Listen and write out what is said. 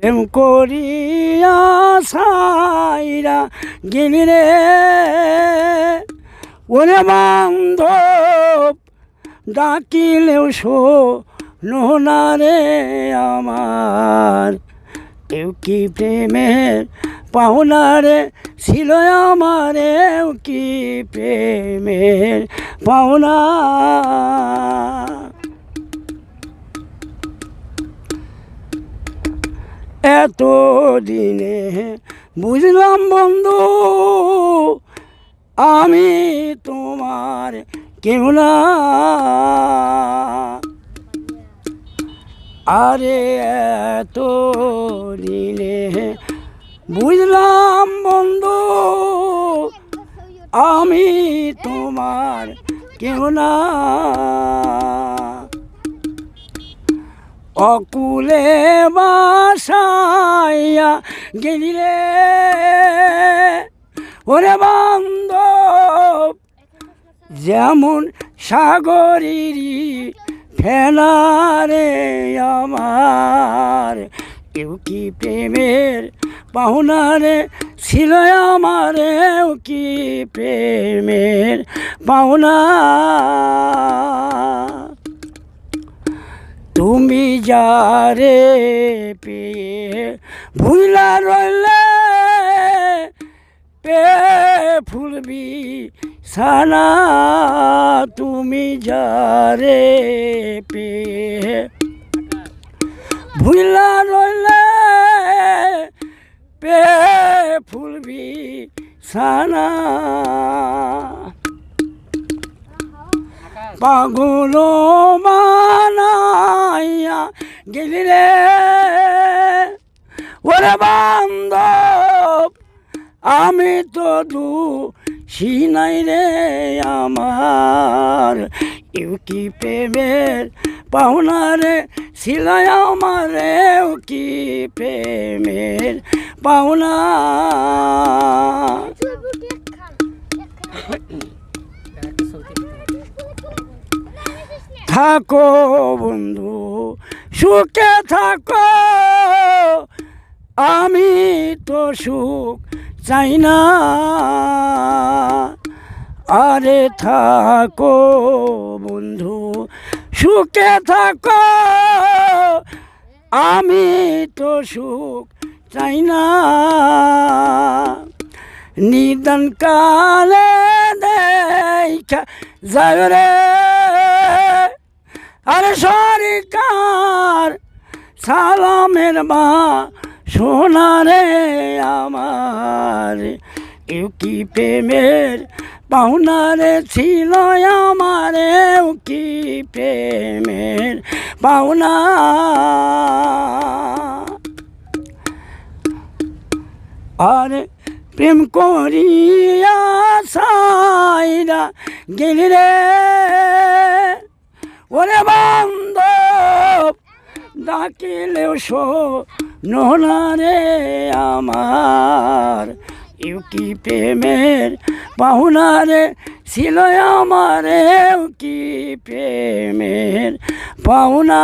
প্রেম করিয়া সাইরা গেলি রে। ওরে বান্ধব, ডাকিলেও শো না রে আমার। কেউ কি প্রেমের পাওনারে ছিল আমারেও কি প্রেমের পাওনা? এত দিনে বুঝলাম বন্ধু, আমি তোমার কেউ না। আরে এত দিনে বুঝলাম বন্ধু, আমি তোমার কেউ না। অকুলে বাসাইয়া গেলিলে। ওরে বান্ধব, যেমন সাগরেরই ফেনারে আমার, কেউ কি প্রেমের পাহুনারে ছিল আমারেও কি প্রেমের পাহুনা যারে পেয়ে ভুলা রইলে পে ফুলবি সানা তুমি যারে পেয়ে ভুলা রইলে পে ফুলবি সানা পাগল মানাইয়া গেলি রে ওরে বান্ধব, আমি তো দু সিনাই রে আমার। কেউ কি প্রেমের পাওনা রে? ছিল আমারেও কি প্রেমের পাওনা? থাকো বন্ধু, সুখে থাকো। আমি তো সুখ চাই না। আরে থাকো বন্ধু, সুখে থাকো। আমি তো সুখ চাই না। নিদান কালে দেখা যায় রে। সরকার সালামের মা সোনারে আমার। কেউ কি প্রেমের পাওনারে ছিল আমারেও কি প্রেমের পাওনা? আরে প্রেম করিয়া সাইরা গেলি রে ওরে বান্ধব ডাকিলেও শো রে আমার। ইউকি প্রেমের পাহুনারে ছিল আমার কি প্রেমের পাহুনা